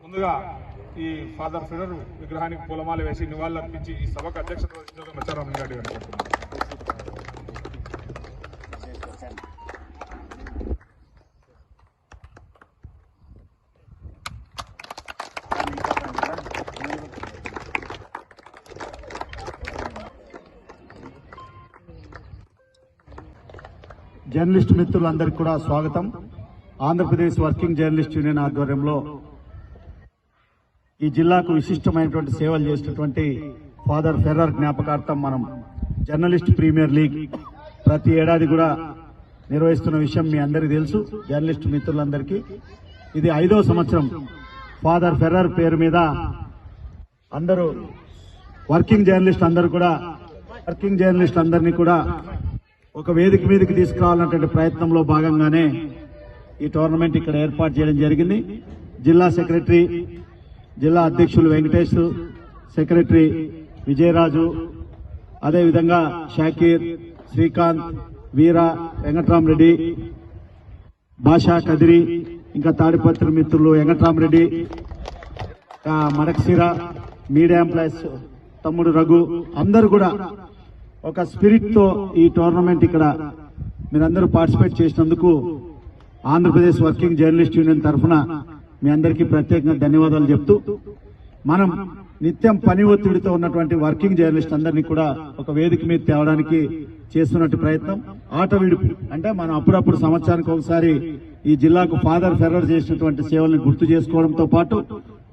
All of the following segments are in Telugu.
ముందుగా ఈ ఫాదర్ ఫిడర్ విగ్రహానికి పూలమాల వేసి నివాళులర్పించి ఈ సభకు అధ్యక్షత వహించడం మచ్చారామన్ గారి జర్నలిస్ట్ మిత్రులందరికీ కూడా స్వాగతం. ఆంధ్రప్రదేశ్ వర్కింగ్ జర్నలిస్ట్ యూనియన్ ఆధ్వర్యంలో ఈ జిల్లాకు విశిష్టమైనటువంటి సేవలు చేసినటువంటి ఫాదర్ ఫెర్రర్ జ్ఞాపకార్థం మనం జర్నలిస్ట్ ప్రీమియర్ లీగ్ ప్రతి ఏడాది కూడా నిర్వహిస్తున్న విషయం మీ అందరికీ తెలుసు జర్నలిస్ట్ మిత్రులందరికీ. ఇది ఐదో సంవత్సరం ఫాదర్ ఫెర్రర్ పేరు మీద అందరూ వర్కింగ్ జర్నలిస్ట్ అందరూ కూడా వర్కింగ్ జర్నలిస్ట్ అందరినీ కూడా ఒక వేదిక మీదకి తీసుకురావాలన్నటువంటి ప్రయత్నంలో భాగంగానే ఈ టోర్నమెంట్ ఇక్కడ ఏర్పాటు చేయడం జరిగింది. జిల్లా సెక్రటరీ జిల్లా అధ్యక్షులు వెంకటేష్ సెక్రటరీ విజయరాజు అదేవిధంగా షాకీర్ శ్రీకాంత్ వీర వెంకట్రామరెడ్డి భాషా కదిరి ఇంకా తాడిపత్రి మిత్రులు వెంకట్రామరెడ్డి మడక్సిర మీడియా ఎంప్లాయీస్ తమ్ముడు రఘు అందరూ కూడా ఒక స్పిరిట్తో ఈ టోర్నమెంట్ ఇక్కడ మీరందరూ పార్టిసిపేట్ చేసినందుకు ఆంధ్రప్రదేశ్ వర్కింగ్ జర్నలిస్ట్ యూనియన్ తరఫున మీ అందరికీ ప్రత్యేకంగా ధన్యవాదాలు చెప్తూ మనం నిత్యం పని ఒత్తిడితో ఉన్నటువంటి వర్కింగ్ జర్నలిస్ట్ అందరినీ కూడా ఒక వేదిక మీద తేవడానికి చేస్తున్నట్టు ప్రయత్నం. ఆట విడుపు అంటే మనం అప్పుడప్పుడు సంవత్సరానికి ఒకసారి ఈ జిల్లాకు ఫాదర్ ఫెర్రర్ చేసినటువంటి సేవల్ని గుర్తు చేసుకోవడంతో పాటు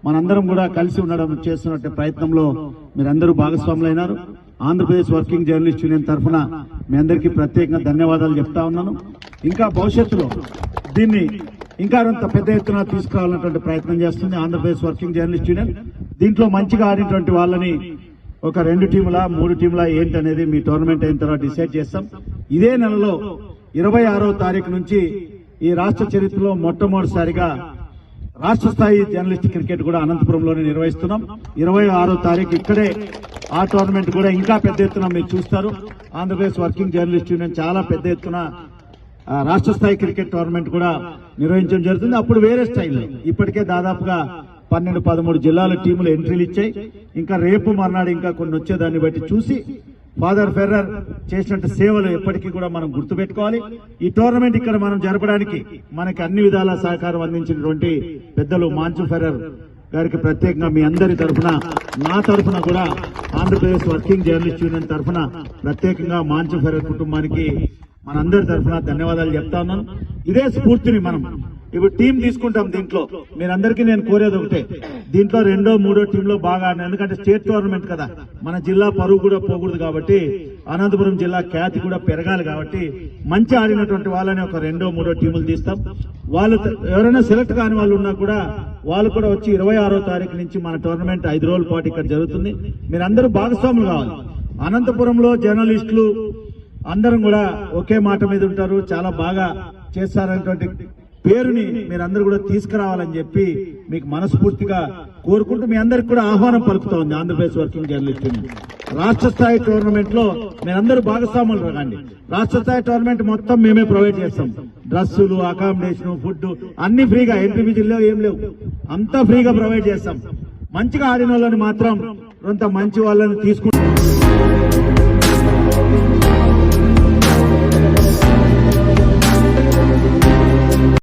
మనందరం కూడా కలిసి ఉండడం చేస్తున్నట్టు ప్రయత్నంలో మీరందరూ భాగస్వాములైనారు. ఆంధ్రప్రదేశ్ వర్కింగ్ జర్నలిస్ట్ యూనియన్ తరఫున మీ అందరికీ ప్రత్యేకంగా ధన్యవాదాలు చెప్తా ఉన్నాను. ఇంకా భవిష్యత్తులో దీన్ని ఇంకా అంత పెద్ద ఎత్తున తీసుకురావాలన్నటువంటి ప్రయత్నం చేస్తుంది ఆంధ్రప్రదేశ్ వర్కింగ్ జర్నలిస్ట్ యూనియన్. దీంట్లో మంచిగా ఆడినటువంటి వాళ్ళని ఒక రెండు టీముల మూడు టీముల ఏంటనేది మీ టోర్నమెంట్ అయిన తర్వాత డిసైడ్ చేస్తాం. ఇదే నెలలో ఇరవై ఆరో తారీఖు నుంచి ఈ రాష్ట్ర చరిత్రలో మొట్టమొదటిసారిగా రాష్ట్ర స్థాయి జర్నలిస్ట్ క్రికెట్ కూడా అనంతపురంలోనే నిర్వహిస్తున్నాం. ఇరవై ఆరో తారీఖు ఇక్కడే ఆ టోర్నమెంట్ కూడా ఇంకా పెద్ద ఎత్తున మీరు చూస్తారు. ఆంధ్రప్రదేశ్ వర్కింగ్ జర్నలిస్ట్ యూనియన్ చాలా పెద్ద ఎత్తున రాష్ట్ర స్థాయి క్రికెట్ టోర్నమెంట్ కూడా నిర్వహించడం జరుగుతుంది. అప్పుడు వేరే స్టైల్లో. ఇప్పటికే దాదాపుగా పన్నెండు పదమూడు జిల్లాల టీములు ఎంట్రీలు ఇచ్చాయి. ఇంకా రేపు మర్నాడు ఇంకా కొన్ని వచ్చేదాన్ని బట్టి చూసి ఫాదర్ ఫెర్రర్ చేసినట్టు సేవలు ఎప్పటికీ కూడా మనం గుర్తుపెట్టుకోవాలి. ఈ టోర్నమెంట్ ఇక్కడ మనం జరపడానికి మనకి అన్ని విధాల సహకారం అందించినటువంటి పెద్దలు మాంచు ఫెర్రర్ గారికి ప్రత్యేకంగా మీ అందరి తరఫున నా తరఫున కూడా ఆంధ్రప్రదేశ్ వర్కింగ్ జర్నలిస్ట్ యూనియన్ తరఫున ప్రత్యేకంగా మాంచు ఫెర్రర్ కుటుంబానికి మనందరి తరఫున ధన్యవాదాలు చెప్తా ఉన్నాను ఇదే స్ఫూర్తిని మనం ఇప్పుడు టీం తీసుకుంటాం దీంట్లో. మీరందరికీ నేను కోరేది ఒకటే. దీంట్లో రెండో మూడో టీంలో బాగా ఆడిన. ఎందుకంటే స్టేట్ టోర్నమెంట్ కదా. మన జిల్లా పరువు కూడా పోకూడదు కాబట్టి అనంతపురం జిల్లా ఖ్యాతి కూడా పెరగాలి కాబట్టి మంచి ఆడినటువంటి వాళ్ళని ఒక రెండో మూడో టీములు తీస్తాం. వాళ్ళు ఎవరైనా సెలెక్ట్ కాని వాళ్ళు ఉన్నా కూడా వాళ్ళు కూడా వచ్చి ఇరవై ఆరో తారీఖు నుంచి మన టోర్నమెంట్ ఐదు రోజుల పాటు ఇక్కడ జరుగుతుంది. మీరందరూ భాగస్వాములు కావాలి. అనంతపురంలో జర్నలిస్టులు అందరం కూడా ఒకే మాట మీద ఉంటారు. చాలా బాగా చేస్తారనేటువంటి పేరుని మీరందరూ కూడా తీసుకురావాలని చెప్పి మీకు మనస్ఫూర్తిగా కోరుకుంటూ మీ అందరికి కూడా ఆహ్వానం పలుకుతా ఉంది ఆంధ్రప్రదేశ్ వర్కింగ్ జర్నలిస్ట్ రాష్ట్ర స్థాయి టోర్నమెంట్లో మీరందరూ భాగస్వాములు రండి రాష్ట్ర స్థాయి టోర్నమెంట్ మొత్తం మేమే ప్రొవైడ్ చేస్తాం. డ్రస్సులు అకామిడేషన్ ఫుడ్ అన్ని ఫ్రీగా. ఎంపీపీ ఏం లేవు. అంతా ఫ్రీగా ప్రొవైడ్ చేస్తాం. మంచిగా ఆడిన వాళ్ళని మాత్రం కొంత మంచి వాళ్ళని తీసుకుంటాం.